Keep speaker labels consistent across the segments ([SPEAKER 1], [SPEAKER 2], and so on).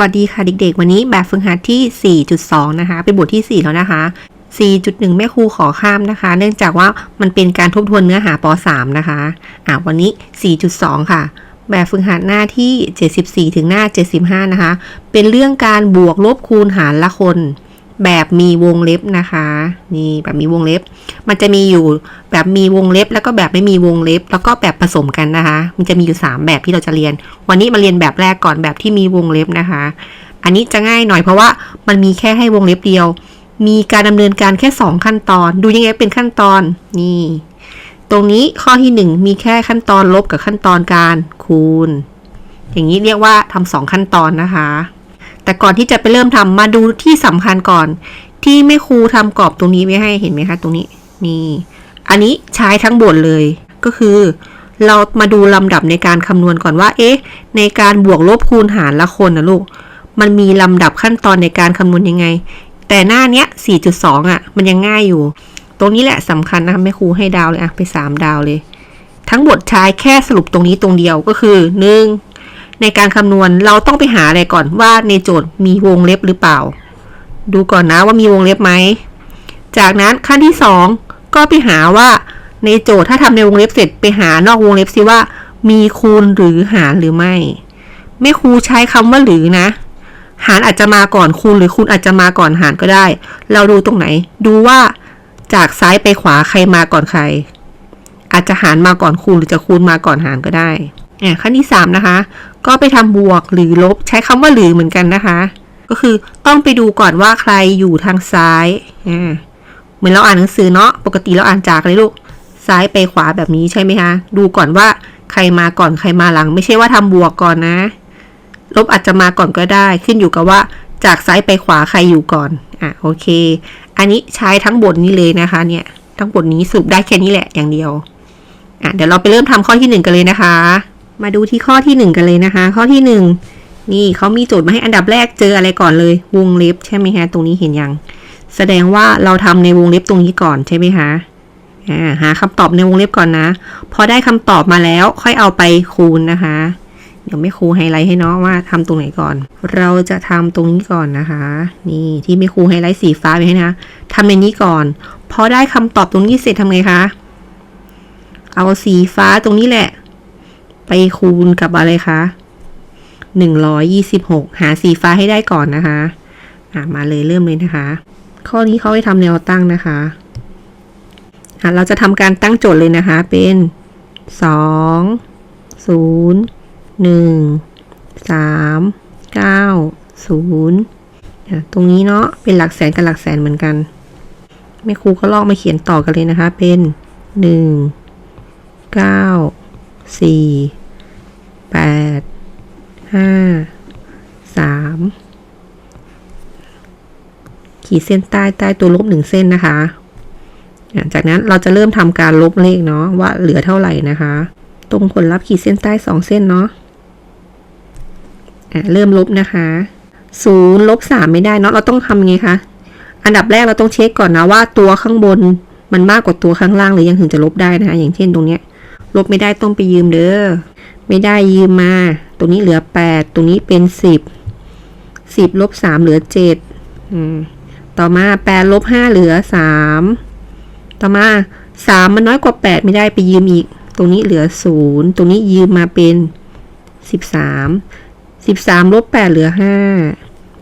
[SPEAKER 1] วัสดีค่ะเด็กๆ วันนี้แบบฝึกหัดที่ 4.2 นะคะ เป็นบทที่ 4 แล้วนะคะ 4.1 แม่ครูขอข้ามนะคะ เนื่องจากว่ามันเป็นการทบทวนเนื้อหาป .3 นะคะ อะวันนี้ 4.2 ค่ะ แบบฝึกหัดหน้าที่ 74 ถึงหน้า 75 นะคะ เป็นเรื่องการบวกลบคูณหารละคน แบบมีวงเล็บนะคะ นี่แบบมีวงเล็บ มันจะมีอยู่แบบมีวงเล็บ แล้วก็แบบไม่มีวงเล็บ แล้วก็แบบผสมกันนะคะ มันจะมีอยู่ 3 แบบที่เราจะเรียน วันนี้มาเรียนแบบแรกก่อนแบบที่มีวงเล็บนะคะ อันนี้จะง่ายหน่อยเพราะว่ามันมีแค่ให้วงเล็บเดียว มีการดำเนินการแค่ 2 ขั้นตอน ดูยังไงเป็นขั้นตอนนี่ ตรงนี้ข้อที่ 1 มีแค่ขั้นตอนลบกับขั้นตอนการคูณ อย่างนี้เรียกว่าทำสองขั้นตอนนะคะ แต่ก่อนที่จะไปเริ่มทำมาดูที่สำคัญก่อน ที่แม่ครูทำกรอบตรงนี้ไว้ให้เห็นไหมคะ ตรงนี้นี่ อันนี้ใช้ทั้งบทเลยก็คือ เรามาดูลำดับในการคำนวณก่อนว่า เอ๊ะ ในการบวกลบคูณหารละคนนะลูก มันมีลำดับขั้นตอนในการคำนวณยังไง แต่หน้าเนี้ย 4.2 อะ มันยังง่ายอยู่ ตรงนี้แหละสำคัญนะคะแม่ครูให้ดาวเลยอะไป 3 ดาวเลย ทั้งบทใช้แค่สรุปตรงนี้ตรงเดียวก็คือ 1. ในการคำนวณเราต้องไปหาอะไรก่อนว่าในโจทย์มีวงเล็บหรือเปล่า ดูก่อนนะว่ามีวงเล็บไหม จากนั้นขั้นที่ 2 ก็ไปหาว่าในโจทย์ถ้าทำในวงเล็บเสร็จไปหานอกวงเล็บสิว่า มีคูณหรือหารหรือไม่แม่ครูใช้คำว่าหรือนะ หารอาจจะมาก่อนคูณหรือคูณอาจจะมาก่อนหารก็ได้ เราดูตรงไหน ดูว่าจากซ้ายไปขวาใครมาก่อนใคร อาจจะหารมาก่อนคูณหรือจะคูณมาก่อนหารก็ได้อะขั้นที่3นะคะ ก็ไปทำบวกหรือลบใช้คำว่าหรือเหมือนกันนะคะ ก็คือต้องไปดูก่อนว่าใครอยู่ทางซ้ายอ่าเหมือนเราอ่านหนังสือเนาะปกติเราอ่านจากเลยลูกซ้ายไปขวาแบบนี้ใช่ไหมคะดูก่อนว่าใครมาก่อนใครมาหลัง ไม่ใช่ว่าทำบวกก่อนนะ ลบอาจจะมาก่อนก็ได้ ขึ้นอยู่กับว่าจากซ้ายไปขวาใครอยู่ก่อนอะโอเค อันนี้ใช้ทั้งบทนี้เลยนะคะ เนี่ย ทั้งบทนี้สรุปได้แค่นี้แหละอย่างเดียวอะเดี๋ยวเราไปเริ่มทำข้อที่หนึ่งกันเลยนะคะ มาดูที่ข้อที่หนึ่งกันเลยนะคะ ข้อที่หนึ่งนี่เขามีโจทย์มาให้อันดับแรกเจออะไรก่อนเลย วงเล็บใช่ไหมคะตรงนี้เห็นยัง แสดงว่าเราทำในวงเล็บตรงนี้ก่อนใช่ไหมคะหาคำตอบในวงเล็บก่อนนะ พอได้คำตอบมาแล้วค่อยเอาไปคูณนะคะ เดี๋ยวไม่ครูไฮไลท์ให้เนาะว่าทำตรงไหนก่อน เราจะทำตรงนี้ก่อนนะคะ นี่ที่ไม่ครูไฮไลท์สีฟ้าไปให้นะทำในนี้ก่อน พอได้คำตอบตรงนี้เสร็จทำไงคะ เอาสีฟ้าตรงนี้แหละ ไปคูณกับอะไรคะหนึ่งร้อยยี่สิบหกหาสีฟ้าให้ได้ก่อนนะคะ อะมาเลยเริ่มเลยนะคะ ข้อนี้เขาให้ทำแนวตั้งนะคะอะเราจะทำการตั้งโจทย์เลยนะคะ เป็นสองศูนย์หนึ่งสามเก้าศูนย์ตรงนี้เนาะเป็นหลักแสนกับหลักแสนเหมือนกันแม่ครูก็ลอกมาเขียนต่อกันเลยนะคะ เป็นหนึ่งเก้า สี่แปดห้าสามขีดเส้นใต้ใต้ตัวลบหนึ่งเส้นนะคะ จากนั้นเราจะเริ่มทำการลบเลขเนาะว่าเหลือเท่าไหร่นะคะ ตรงผลลัพธ์ขีดเส้นใต้สองเส้นเนาะะเริ่มลบนะคะศูนย์ลบสามไม่ได้เนาะเราต้องทำไงคะ อันดับแรกเราต้องเช็คก่อนนะว่าตัวข้างบนมันมากกว่าตัวข้างล่างหรือยังถึงจะลบได้นะคะ อย่างเช่นตรงเนี้ย ลบไม่ได้ต้องไปยืมเด้อไม่ได้ยืมมา ตรงนี้เหลือแปดตรงนี้เป็นสิบสิบลบสามเหลือเจ็ดต่อมาแปดลบห้าเหลือสามต่อมาสามมันน้อยกว่าแปดไม่ได้ไปยืมอีก ตรงนี้เหลือศูนย์ตรงนี้ยืมมาเป็นสิบสามสิบสามลบแปดเหลือห้า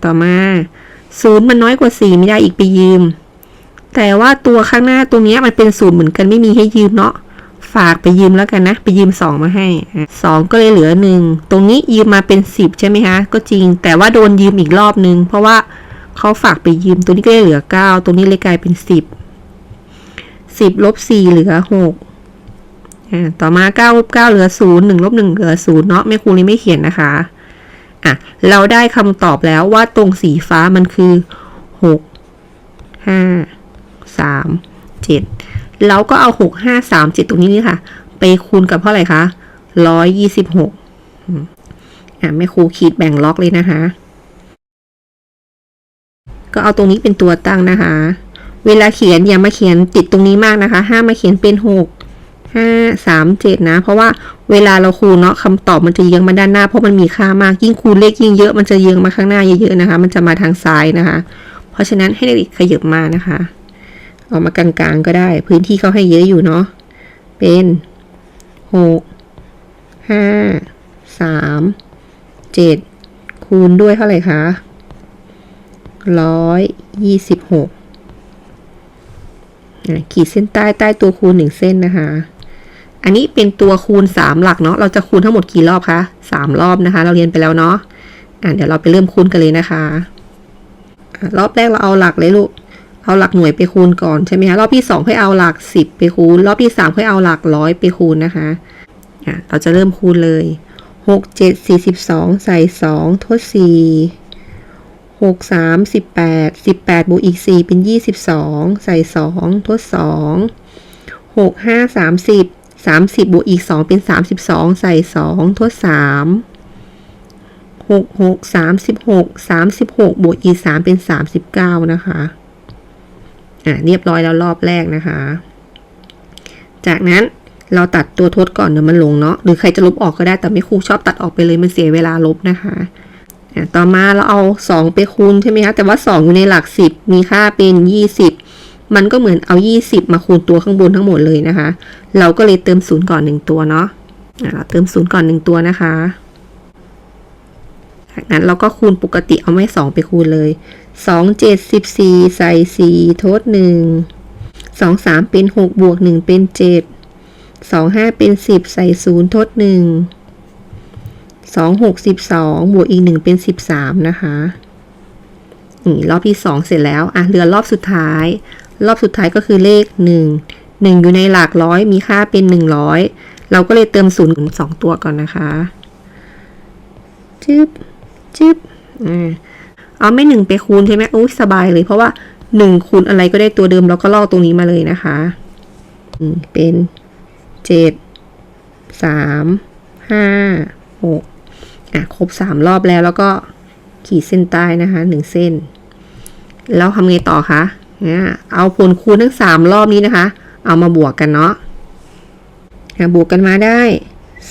[SPEAKER 1] ต่อมาศูนย์มันน้อยกว่าสี่ไม่ได้อีกไปยืม แต่ว่าตัวข้างหน้าตรงนี้มันเป็นศูนย์เหมือนกันไม่มีให้ยืมเนาะ ฝากไปยืมแล้วกันนะ ไปยืม 2 มาให้ 2 ก็เลยเหลือ 1 ตรงนี้ยืมมาเป็น 10 ใช่ไหมคะ ก็จริง แต่ว่าโดนยืมอีกรอบนึง เพราะว่าเขาฝากไปยืม ตัวนี้ก็เลยเหลือ 9 ตัวนี้เลยกลายเป็น 10 10ลบ4เหลือ 6 ต่อมา9ลบ9เหลือ 0 1ลบ1เหลือ 0 เนาะแม่ครูนี่ไม่เขียนนะคะ อะ เราได้คำตอบแล้วว่าตรงสีฟ้ามันคือ 6 5 3 7 แล้วก็เอาหกห้าสามเจ็ดตรงนี้นี่ค่ะ ไปคูณกับเท่าไหร่คะร้อยยี่สิบหกอ่าแม่ครูขีดแบ่งล็อกเลยนะคะ ก็เอาตรงนี้เป็นตัวตั้งนะคะ เวลาเขียนอย่ามาเขียนติดตรงนี้มากนะคะ ห้ามาเขียนเป็นหกห้าสามเจ็ดนะ เพราะว่าเวลาเราคูณเนาะคำตอบมันจะเยื้องมาด้านหน้าเพราะมันมีค่ามากยิ่งคูณเลขยิ่งเยอะมันจะเยื้องมาข้างหน้าเยอะๆนะคะ มันจะมาทางซ้ายนะคะ เพราะฉะนั้นให้เด็กๆขยับมานะคะ เอามากลางๆก็ได้ พื้นที่เขาให้เยอะอยู่เนาะ เป็นหกห้าสามเจ็ดคูณด้วยเท่าไหร่คะร้อยยี่สิบหกขีดเส้นใต้ใต้ตัวคูณหนึ่งเส้นนะคะ อันนี้เป็นตัวคูณสามหลักเนาะ เราจะคูณทั้งหมดกี่รอบคะสามรอบนะคะ เราเรียนไปแล้วเนาะ อะเดี๋ยวเราไปเริ่มคูณกันเลยนะคะะรอบแรกเราเอาหลักเลยลูก เอาหลักหน่วยไปคูณก่อนใช่ไหมคะรอบที่สองค่อยเอาหลักสิบไปคูณ รอบที่สามค่อยเอาหลักร้อยไปคูณนะคะอะเราจะเริ่มคูณเลยหกเจ็ดสี่สิบสองใส่สองทดสี่หกสามสิบแปดสิบแปดบวกอีกสี่เป็นยี่สิบสองใส่สองทดสองหกห้าสามสิบสามสิบบวกอีกสองเป็นสามสิบสองใส่สองทดสามหกหกสามสิบหกสามสิบหกบวกอีกสามเป็นสามสิบเก้านะคะ อะเรียบร้อยแล้วรอบแรกนะคะ จากนั้นเราตัดตัวทดก่อนเดี๋ยวมันลงเนาะหรือใครจะลบออกก็ได้แต่ไม่ครูชอบตัดออกไปเลยมันเสียเวลาลบนะคะอะต่อมาเราเอาสองไปคูณใช่ไหมคะแต่ว่าสองอยู่ในหลักสิบมีค่าเป็นยี่สิบมันก็เหมือนเอายี่สิบมาคูณตัวข้างบนทั้งหมดเลยนะคะ เราก็เลยเติมศูนย์ก่อนหนึ่งตัวเนาะอะเราเติมศูนย์ก่อนหนึ่งตัวนะคะจากนั้นเราก็คูณปกติเอาไม่สองไปคูณเลย สองเจ็ดสิบสี่ใส่สี่ทดหนึ่งสองสามเป็นหกบวกหนึ่งเป็นเจ็ดสองห้าเป็นสิบใส่ศูนย์ทดหนึ่งสองหกสิบสองบวกอีกหนึ่งเป็นสิบสามนะคะนี่รอบที่สองเสร็จแล้วอะเหลือรอบสุดท้าย รอบสุดท้ายก็คือเลขหนึ่งหนึ่งอยู่ในหลักร้อยมีค่าเป็นหนึ่งร้อยเราก็เลยเติมศูนย์สองตัวก่อนนะคะจึ๊บจึ๊บอ่า เอาไม่หนึ่งไปคูณใช่ไหมอุ้ยสบายเลยเพราะว่าหนึ่งคูณอะไรก็ได้ตัวเดิมเราก็ลอกตรงนี้มาเลยนะคะเป็นเจ็ดสามห้าหกอะครบสามรอบแล้วแล้วก็ขีดเส้นใต้นะคะหนึ่งเส้น แล้วทำไงต่อคะเนี่ยเอาผลคูณทั้งสามรอบนี้นะคะ เอามาบวกกันเนาะบวกกันมาได้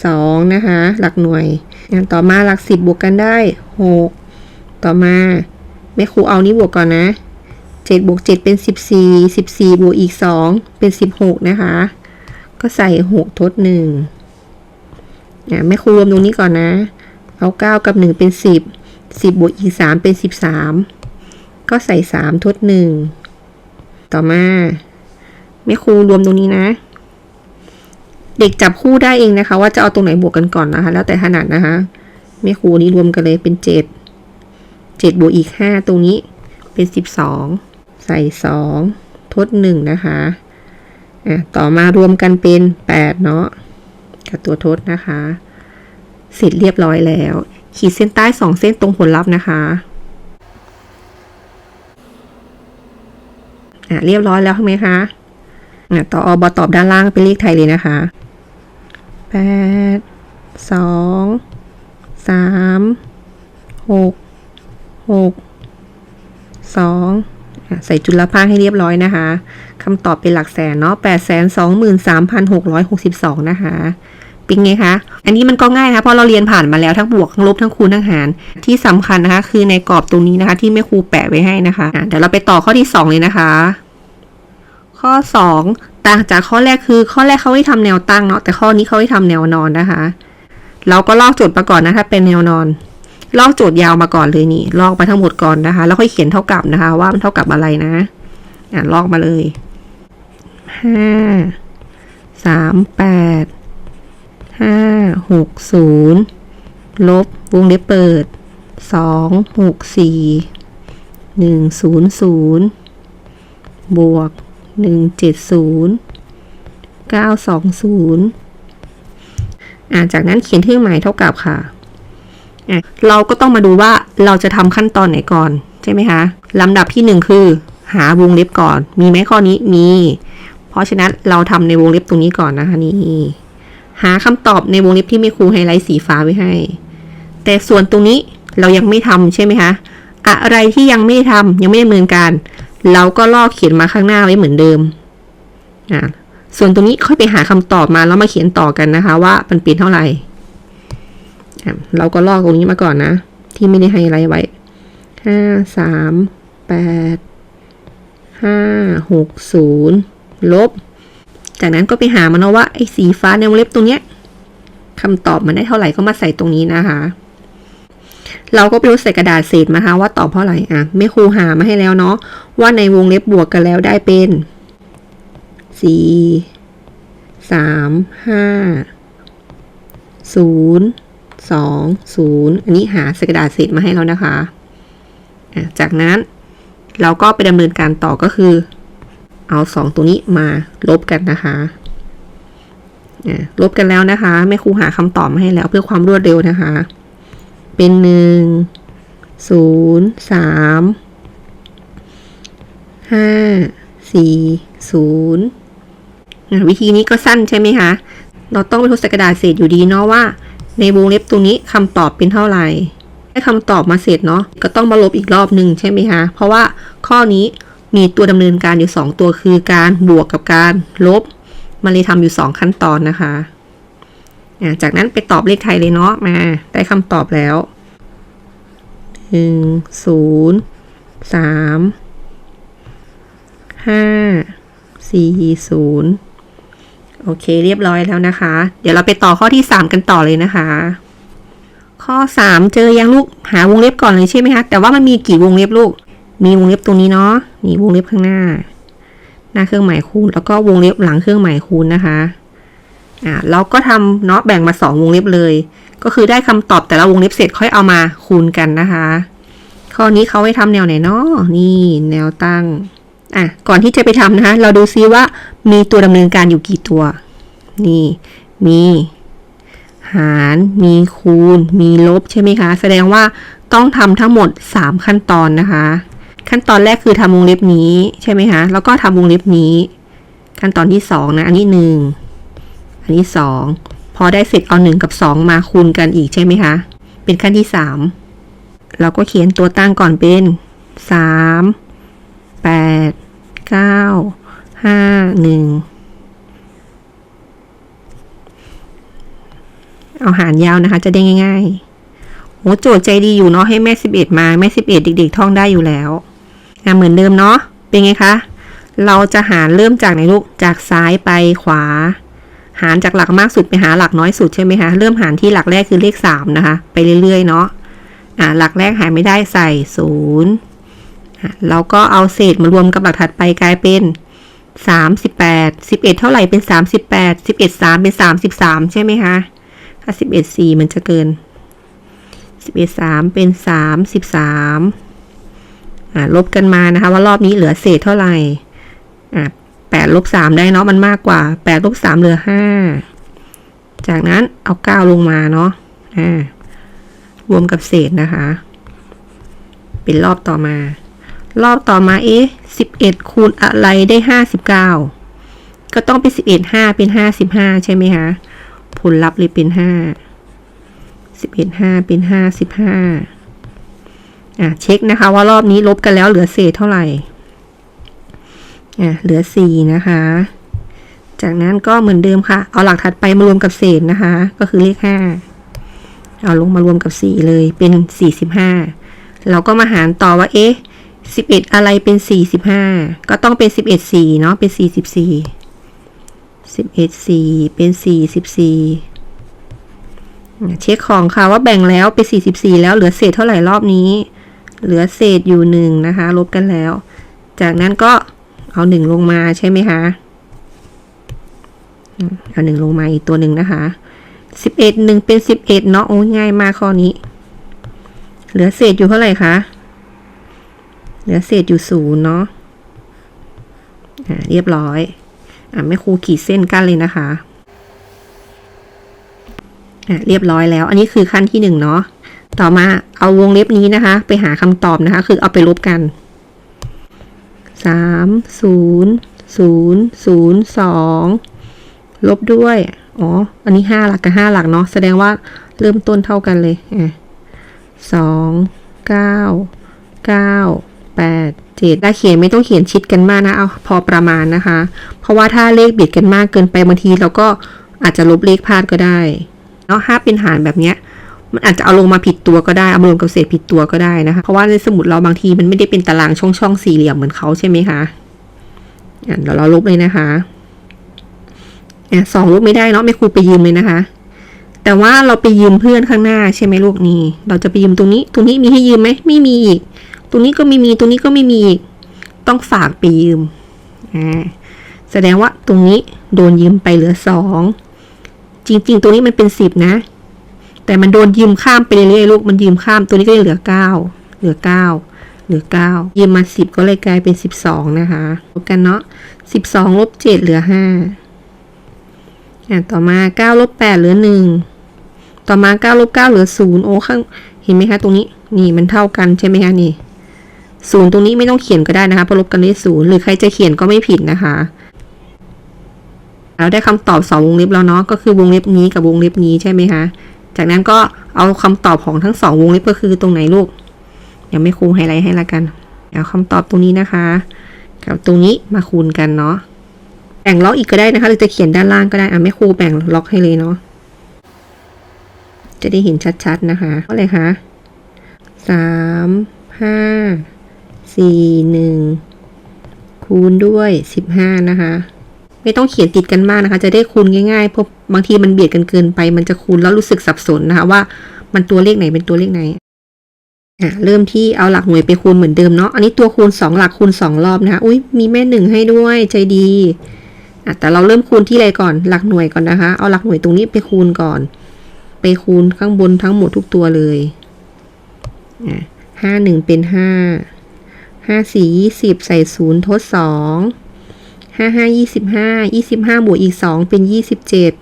[SPEAKER 1] สองนะคะ หลักหน่วยอะต่อมาหลักสิบบวกกันได้หก ต่อมาแม่ครูเอานี้บวกก่อนนะเจ็ดบวกเจ็ดเป็นสิบสี่สิบสี่บวกอีกสองเป็นสิบหกนะคะ ก็ใส่หกทดหนึ่งอะแม่ครูรวมตรงนี้ก่อนนะ เอาเก้ากับหนึ่งเป็นสิบสิบบวกอีกสามเป็นสิบสามก็ใส่สามทดหนึ่งต่อมาแม่ครูรวมตรงนี้นะ เด็กจับคู่ได้เองนะคะ ว่าจะเอาตรงไหนบวกกันก่อนนะคะ แล้วแต่ถนัดนะคะแม่ครูนี้รวมกันเลยเป็นเจ็ดเจ็ดบวกอีกห้าตรงนี้เป็นสิบสองใส่สองทดหนึ่งนะคะอะต่อมารวมกันเป็นแปดเนาะกับตัวทดนะคะ เสร็จเรียบร้อยแล้ว ขีดเส้นใต้สองเส้นตรงผลลัพธ์นะคะอะเรียบร้อยแล้วใช่ไหมคะอะต่ออบตอบด้านล่างเป็นเลขไทยเลยนะคะแปดสองสาม หกสองใส่จุลภาคให้เรียบร้อยนะคะคำตอบเป็นหลักแสนเนาะแปดแสนสองหมื่นสามพันหกร้อยหกสิบสองนะคะเป็นไงคะ อันนี้มันก็ง่ายนะคะเพราะเราเรียนผ่านมาแล้วทั้งบวกทั้งลบทั้งคูณทั้งหาร ที่สำคัญนะคะ คือในกรอบตรงนี้นะคะ ที่แม่ครูแปะไว้ให้นะคะะเดี๋ยวเราไปต่อข้อที่สองเลยนะคะ ข้อสองต่างจากข้อแรกคือ ข้อแรกเขาให้ทำแนวตั้งเนาะแต่ข้อนี้เขาให้ทำแนวนอนนะคะ เราก็ลอกโจทย์มาก่อนนะถ้าเป็นแนวนอน ลอกโจทย์ยาวมาก่อนเลยนี่ลอกไปทั้งหมดก่อนนะคะ แล้วค่อยเขียนเท่ากับนะคะ ว่ามันเท่ากับอะไรนะ อะลอกมาเลยห้าสามแปดห้าหกศูนย์ลบวงเล็บเปิดสองหกสี่หนึ่งศูนย์ศูนย์บวกหนึ่งเจ็ดศูนย์เก้าสองศูนย์อ่าจากนั้นเขียนเครื่องหมายเท่ากับค่ะอะ เราก็ต้องมาดูว่าเราจะทำขั้นตอนไหนก่อน ใช่ไหมคะลำดับที่หนึ่งคือ หาวงเล็บก่อน มีไหมข้อนี้มี เพราะฉะนั้นเราทำในวงเล็บตรงนี้ก่อนนะคะนี่หาคำตอบในวงเล็บที่แม่ครูไฮไลท์สีฟ้าไว้ให้ แต่ส่วนตรงนี้เรายังไม่ทำใช่ไหมคะอะไรที่ยังไม่ได้ทำยังไม่ดำเนินการ เราก็ลอกเขียนมาข้างหน้าไว้เหมือนเดิมอะส่วนตรงนี้ค่อยไปหาคำตอบมาแล้วมาเขียนต่อกันนะคะ ว่ามันเป็นเท่าไหร่ เราก็ลอกตรงนี้มาก่อนนะ ที่ไม่ได้ไฮไลท์ไว้ห้าสามแปดห้าหกศูนย์ลบ จากนั้นก็ไปหามันะว่าไอ้สีฟ้าในวงเล็บตรงเนี้ยคำตอบมันได้เท่าไหร่ก็มาใส่ตรงนี้นะคะ เราก็ไปลดใส่กระดาษเศษมาคะ ว่าตอบเท่าไหร่อะแม่ครูหามาให้แล้วเนาะว่าในวงเล็บบวกกันแล้วได้เป็นสี่สามห้าศูนย์ สองศูนย์อันนี้หาส่กระดาษเศษมาให้แล้วนะคะจากนั้นเราก็ไปดำเนินการต่อก็คือ เอาสองตัวนี้มาลบกันนะคะลบกันแล้วนะคะแม่ครูหาคำตอบมาให้แล้วเพื่อความรวดเร็วนะคะ เป็นหนึ่งศูนย์สามห้าสี่ศูนย์วิธีนี้ก็สั้นใช่ไหมคะ เราต้องไปทดส่กระดาษเศษอยู่ดีเนาะว่า ในวงเล็บตรงนี้คำตอบเป็นเท่าไหร่ได้คำตอบมาเสร็จเนาะก็ต้องมาลบอีกรอบหนึ่งใช่ไหมคะเพราะว่าข้อนี้มีตัวดำเนินการอยู่ 2 ตัวคือการบวกกับการลบ มันเลยทำอยู่ 2 ขั้นตอนนะคะอะจากนั้นไปตอบเลขไทยเลยเนาะมาได้คำตอบแล้วหนึ่งศูนย์สามห้าสี่ศูนย์ โอเคเรียบร้อยแล้วนะคะ เดี๋ยวเราไปต่อข้อที่ 3 กันต่อเลยนะคะ ข้อ 3 เจอยังลูกหาวงเล็บก่อนเลยใช่ไหมคะแต่ว่ามันมีกี่วงเล็บลูก มีวงเล็บตรงนี้เนาะนี่วงเล็บข้างหน้า หน้าเครื่องหมายคูณ แล้วก็วงเล็บหลังเครื่องหมายคูณนะคะอ่าเราก็ทำเนาะแบ่งมาสองวงเล็บเลย ก็คือได้คำตอบแต่ละวงเล็บเสร็จค่อยเอามาคูณกันนะคะ ข้อนี้เขาให้ทำแนวไหนเนาะนี่แนวตั้ง อะก่อนที่จะไปทำนะคะ เราดูซิว่ามีตัวดำเนินการอยู่กี่ตัว นี่ มี หาร มีคูณ มีลบใช่ไหมคะ แสดงว่าต้องทำทั้งหมด 3 ขั้นตอนนะคะ ขั้นตอนแรกคือทำวงเล็บนี้ใช่ไหมคะ แล้วก็ทำวงเล็บนี้ ขั้นตอนที่2นะ อันนี้1อันนี้2พอได้เสร็จเอา 1 กับ 2 มาคูณกันอีกใช่ไหมคะ เป็นขั้นที่ 3 เราก็เขียนตัวตั้งก่อนเป็น 3 8 9 5 1เอาหารยาวนะคะ จะได้ง่ายๆโหโจทย์ใจดีอยู่เนาะให้แม่สิบเอ็ดมาแม่สิบเอ็ดเด็กๆท่องได้อยู่แล้วอะเหมือนเดิมเนาะเป็นไงคะ เราจะหารเริ่มจากไหนลูกจากซ้ายไปขวา หารจากหลักมากสุดไปหาหลักน้อยสุดใช่ไหมคะเริ่มหารที่หลักแรกคือเลขสามนะคะ ไปเรื่อยๆเนาะอะหลักแรกหารไม่ได้ใส่ศูนย์ เราก็เอาเศษมารวมกับหลักถัดไปกลายเป็นสามสิบแปดสิบเอ็ดเท่าไหร่เป็นสามสิบแปดสิบเอ็ดสามเป็นสามสิบสามใช่ไหมคะถ้าสิบเอ็ดสี่มันจะเกินสิบเอ็ดสามเป็นสามสิบสามอ่าลบกันมานะคะว่ารอบนี้เหลือเศษเท่าไหร่อ่าแปดลบสามได้เนาะมันมากกว่าแปดลบสามเหลือห้าจากนั้นเอาเก้าลงมาเนาะอ่ารวมกับเศษนะคะ เป็นรอบต่อมา รอบต่อมาเอ๊ะสิบเอ็ดคูณอะไรได้ห้าสิบเก้าก็ต้องเป็นสิบเอ็ดห้าเป็นห้าสิบห้าใช่ไหมคะ ผลลัพธ์เลยเป็นห้าสิบเอ็ดห้าเป็นห้าสิบห้าอะ เช็คนะคะว่ารอบนี้ลบกันแล้วเหลือเศษเท่าไหร่ อะ เหลือสี่นะคะ จากนั้นก็เหมือนเดิมค่ะ เอาหลักถัดไปมารวมกับเศษนะคะ ก็คือเลขห้าเอาลงมารวมกับสี่เลยเป็นสี่สิบห้าเราก็มาหารต่อว่าเอ๊ะ สิบเอ็ดอะไรเป็นสี่สิบห้าก็ต้องเป็นสิบเอ็ดสี่เนาะเป็นสี่สิบสี่สิบเอ็ดสี่เป็นสี่สิบสี่เช็คของค่ะว่าแบ่งแล้วเป็นสี่สิบสี่แล้วเหลือเศษเท่าไหร่รอบนี้ เหลือเศษอยู่หนึ่งนะคะ ลบกันแล้ว จากนั้นก็เอาหนึ่งลงมาใช่ไหมคะเอาหนึ่งลงมาอีกตัวหนึ่งนะคะสิบเอ็ดหนึ่งเป็นสิบเอ็ดเนาะโอ้ง่ายมากข้อนี้ เหลือเศษอยู่เท่าไหร่คะ เหลือเศษอยู่ศูนย์เนาะอ่าเรียบร้อย อะแม่ครูขีดเส้นกั้นเลยนะคะ อะเรียบร้อยแล้ว อันนี้คือขั้นที่หนึ่งเนาะ ต่อมาเอาวงเล็บนี้นะคะ ไปหาคำตอบนะคะ คือเอาไปลบกันสามศูนย์ศูนย์ศูนย์สองลบด้วย อ๋อ อันนี้ห้าหลักกับห้าหลักเนาะ แสดงว่าเริ่มต้นเท่ากันเลยอะสองเก้าเก้า แปดเจ็ดถ้าเขียนไม่ต้องเขียนชิดกันมากนะ เอาพอประมาณนะคะ เพราะว่าถ้าเลขเบียดกันมากเกินไปบางทีเราก็อาจจะลบเลขพลาดก็ได้เนาะห้าเป็นหารแบบเนี้ยมันอาจจะเอาลงมาผิดตัวก็ได้เอามารวมกับเศษผิดตัวก็ได้นะคะ เพราะว่าในสมุดเราบางทีมันไม่ได้เป็นตารางช่องช่องๆสี่เหลี่ยมเหมือนเขาใช่ไหมคะอะเดี๋ยวเราลบเลยนะคะอะสองลบไม่ได้เนาะไม่ครูไปยืมเลยนะคะ แต่ว่าเราไปยืมเพื่อนข้างหน้าใช่ไหมลูกนี่เราจะไปยืมตรงนี้ ตรงนี้มีให้ยืมไหมไม่มีอีก ตรงนี้ก็ไม่มีตรงนี้ก็ไม่มีอีก ต้องฝากไปยืมอ่าแสดงว่าตรงนี้โดนยืมไปเหลือสองจริง ๆตรงนี้มันเป็นสิบนะ แต่มันโดนยืมข้ามไปเรื่อยๆลูกมันยืมข้ามตัวนี้ก็เลยเหลือเก้าเหลือเก้าเหลือเก้ายืมมาสิบก็เลยกลายเป็นสิบสองนะคะลบกันเนาะสิบสองลบเจ็ดเหลือห้าอะต่อมาเก้าลบแปดเหลือหนึ่งต่อมาเก้าลบเก้าเหลือศูนย์โอ้ข้างเห็นไหมคะตรงนี้นี่มันเท่ากันใช่ไหมคะนี่ ศูนย์ตรงนี้ไม่ต้องเขียนก็ได้นะคะเพราะลบกันได้ศูนย์หรือใครจะเขียนก็ไม่ผิดนะคะเราได้คำตอบสองวงเล็บแล้วเนาะก็คือวงเล็บนี้กับวงเล็บนี้ใช่ไหมคะจากนั้นก็เอาคำตอบของทั้งสองวงเล็บก็คือตรงไหนลูกยังไม่ครูไฮไลท์ให้ละกันเอาคำตอบตรงนี้นะคะ กับตรงนี้มาคูณกันเนาะแบ่งล็อกอีกก็ได้นะคะ หรือจะเขียนด้านล่างก็ได้อะไม่ครูแบ่งล็อกให้เลยเนาะจะได้เห็นชัดๆนะคะเท่าไหร่คะสามห้า สี่หนึ่งคูณด้วยสิบห้านะคะ ไม่ต้องเขียนติดกันมากนะคะ จะได้คูณง่ายๆเพราะบางทีมันเบียดกันเกินไป มันจะคูณแล้วรู้สึกสับสนนะคะ ว่ามันตัวเลขไหนเป็นตัวเลขไหนอะเริ่มที่เอาหลักหน่วยไปคูณเหมือนเดิมเนาะอันนี้ตัวคูณสองหลักคูณสองรอบนะคะอุ้ยมีแม่หนึ่งให้ด้วยใจดีอะแต่เราเริ่มคูณที่อะไรก่อนหลักหน่วยก่อนนะคะ เอาหลักหน่วยตรงนี้ไปคูณก่อน ไปคูณข้างบนทั้งหมดทุกตัวเลยอะห้าหนึ่งเป็นห้า ห้าสี่ยี่สิบใส่ศูนย์ทดสองห้าห้ายี่สิบห้ายี่สิบห้าบวกอีกสองเป็นยี่สิบเจ็ด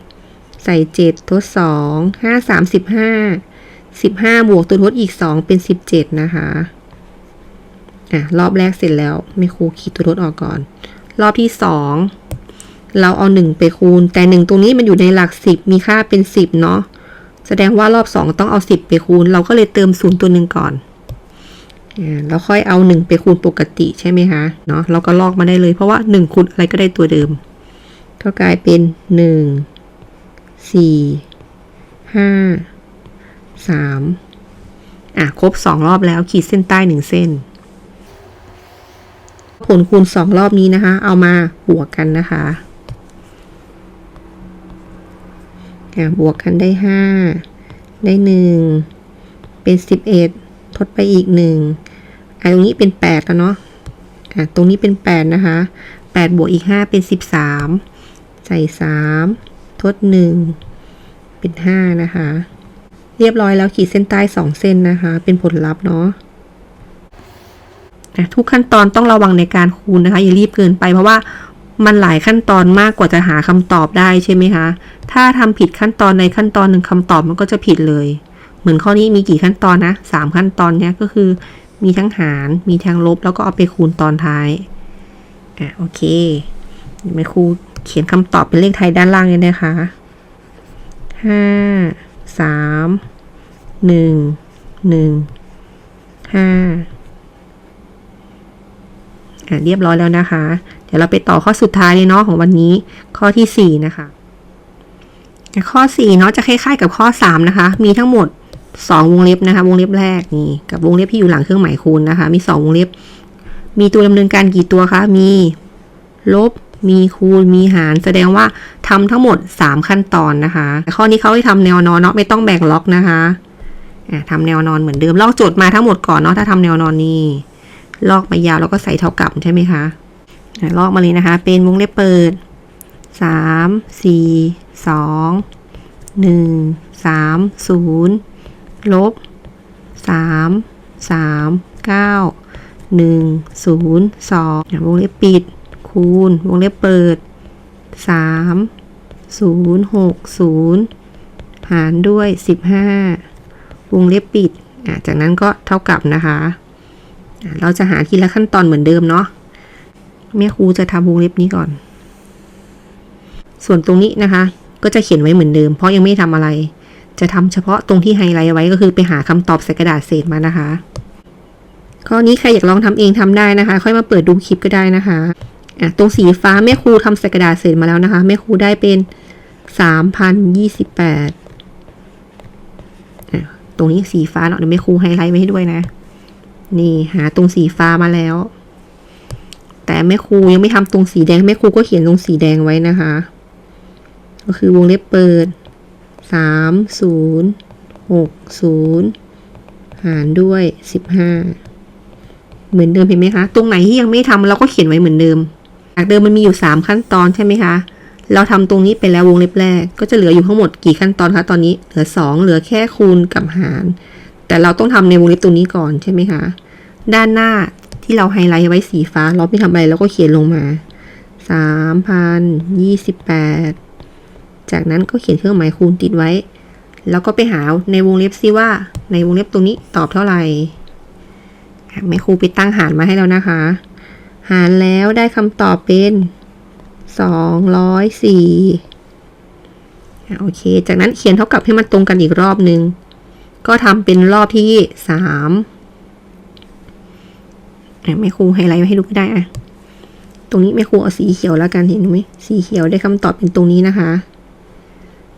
[SPEAKER 1] ใส่เจ็ดทดสองห้าสามสิบห้าสิบห้าบวกตัวทดอีกสองเป็นสิบเจ็ดนะคะอะรอบแรกเสร็จแล้วไม่ครูขีดตัวทดออกก่อน รอบที่สองเราเอาหนึ่งไปคูณ แต่หนึ่งตรงนี้มันอยู่ในหลักสิบมีค่าเป็นสิบเนาะแสดงว่ารอบสองต้องเอาสิบไปคูณ เราก็เลยเติมศูนย์ตัวหนึ่งก่อน แล้วค่อยเอาหนึ่งไปคูณปกติใช่ไหมคะ เนาะเราก็ลอกมาได้เลย เพราะว่าหนึ่งคูณอะไรก็ได้ตัวเดิม ก็กลายเป็นหนึ่งสี่ห้าสามอะ ครบสองรอบแล้วขีดเส้นใต้หนึ่งเส้น ผลคูณสองรอบนี้นะคะ เอามาบวกกันนะคะอะบวกกันได้ห้าได้หนึ่งเป็นสิบเอ็ด ทดไปอีกหนึ่งอะตรงนี้เป็นแปดแล้วเนาะอะตรงนี้เป็นแปดนะคะแปดบวกอีกห้าเป็นสิบสามใส่สามทดหนึ่งเป็นห้านะคะ เรียบร้อยแล้วขีดเส้นใต้สองเส้นนะคะ เป็นผลลัพธ์เนาะทุกขั้นตอนต้องระวังในการคูณนะคะ อย่ารีบเกินไปเพราะว่ามันหลายขั้นตอนมากกว่าจะหาคำตอบได้ใช่ไหมคะ ถ้าทำผิดขั้นตอนในขั้นตอนหนึ่งคำตอบมันก็จะผิดเลย เหมือนข้อนี้มีกี่ขั้นตอนนะสามขั้นตอนเนี้ยก็คือ มีทั้งหาร มีทั้งลบ แล้วก็เอาไปคูณตอนท้าย อะโอเคเดี๋ยวแม่ครูเขียนคำตอบเป็นเลขไทยด้านล่างเลยนะคะห้าสามหนึ่งหนึ่งห้าอะเรียบร้อยแล้วนะคะ เดี๋ยวเราไปต่อข้อสุดท้ายเลยเนาะของวันนี้ข้อที่สี่นะคะข้อ4เนาะจะคล้ายๆกับข้อ 3 นะคะ มีทั้งหมด สองวงเล็บนะคะ วงเล็บแรกนี่กับวงเล็บที่อยู่หลังเครื่องหมายคูณนะคะ มีสองวงเล็บ มีตัวดำเนินการกี่ตัวคะ มีลบ มีคูณ มีหาร แสดงว่าทำทั้งหมด 3 ขั้นตอนนะคะ ข้อนี้เขาให้ทำแนวนอนเนาะไม่ต้องแบ่งล็อกนะคะทำแนวนอนเหมือนเดิม ลอกโจทย์มาทั้งหมดก่อนเนาะถ้าทำแนวนอนนี่ลอกมายาวแล้วก็ใส่เท่ากับใช่ไหมคะลอกมาเลยนะคะ เป็นวงเล็บเปิด 3 4 2 1 3 0 ลบสสาามมเก้าหนึ่งศูนย์สองวงเล็บปิด คูณ วงเล็บเปิดสสามศูนย์หกศูนย์หารด้วยสิบห้าวงเล็บปิด จากนั้นก็เท่ากับนะคะ เราจะหาทีละขั้นตอนเหมือนเดิมเนาะแม่ครูจะทำวงเล็บนี้ก่อน ส่วนตรงนี้นะคะ ก็จะเขียนไว้เหมือนเดิม เพราะยังไม่ทำอะไร จะทำเฉพาะตรงที่ไฮไลท์ไว้ก็คือไปหาคำตอบใส่กระดาษเศษมานะคะ ข้อนี้ใครอยากลองทำเองทำได้นะคะ ค่อยมาเปิดดูคลิปก็ได้นะคะอะตรงสีฟ้าแม่ครูทำใส่กระดาษเสร็จมาแล้วนะคะ แม่ครูได้เป็นสามพันยี่สิบแปดตรงนี้สีฟ้าเนาะเดี๋ยวแม่ครูไฮไลท์ไว้ให้ด้วยนะ นี่หาตรงสีฟ้ามาแล้ว แต่แม่ครูยังไม่ทำตรงสีแดงแม่ครูก็เขียนตรงสีแดงไว้นะคะ ก็คือวงเล็บเปิด สามศูนย์หกศูนย์หารด้วยสิบห้าเหมือนเดิมเห็นไหมคะ ตรงไหนที่ยังไม่ทำเราก็เขียนไว้เหมือนเดิม จากเดิมมันมีอยู่สามขั้นตอนใช่ไหมคะ เราทำตรงนี้ไปแล้ววงเล็บแรก ก็จะเหลืออยู่ทั้งหมดกี่ขั้นตอนคะตอนนี้เหลือสองเหลือแค่คูณกับหาร แต่เราต้องทำในวงเล็บตรงนี้ก่อนใช่ไหมคะ ด้านหน้าที่เราไฮไลท์ไว้สีฟ้า เราไม่ทำอะไรเราก็เขียนลงมาสามพันยี่สิบแปด จากนั้นก็เขียนเครื่องหมายคูณติดไว้ แล้วก็ไปหาในวงเล็บซิว่า ในวงเล็บตรงนี้ตอบเท่าไหร่แม่ครูไปตั้งหารมาให้แล้วนะคะ หารแล้วได้คำตอบเป็นสองร้อยสี่โอเค จากนั้นเขียนเท่ากับให้มันตรงกันอีกรอบนึง ก็ทำเป็นรอบที่สามแม่ครูไฮไลท์ให้ดูก็ได้อะตรงนี้แม่ครูเอาสีเขียวแล้วกันเห็นไหมสีเขียวได้คำตอบเป็นตรงนี้นะคะ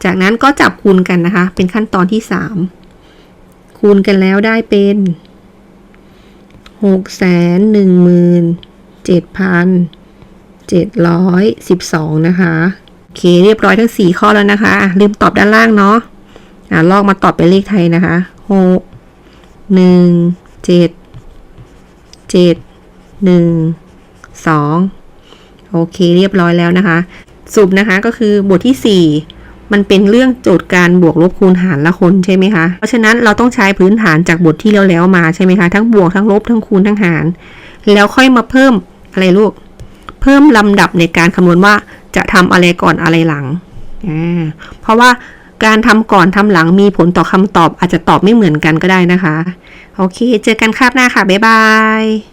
[SPEAKER 1] จากนั้นก็จับคูณกันนะคะ เป็นขั้นตอนที่สามคูณกันแล้วได้เป็นหกแสนหนึ่งหมื่นเจ็ดพันเจ็ดร้อยสิบสองนะคะโอเคเรียบร้อยทั้งสี่ข้อแล้วนะคะลืมตอบด้านล่างเนาะอะลอกมาตอบเป็นเลขไทยนะคะหกหนึ่งเจ็ดเจ็ดหนึ่งสองโอเคเรียบร้อยแล้วนะคะสรุปนะคะก็คือบทที่สี่ มันเป็นเรื่องโจทย์การบวกลบคูณหารละคนใช่ไหมคะ เพราะฉะนั้นเราต้องใช้พื้นฐานจากบทที่แล้วๆมาใช่ไหมคะทั้งบวกทั้งลบทั้งคูณทั้งหาร แล้วค่อยมาเพิ่มอะไรลูก เพิ่มลำดับในการคำนวณว่าจะทำอะไรก่อนอะไรหลัง เพราะว่าการทำก่อนทำหลังมีผลต่อคำตอบอาจจะตอบไม่เหมือนกันก็ได้นะคะ โอเค เจอกันคาบหน้าค่ะ บ๊ายบาย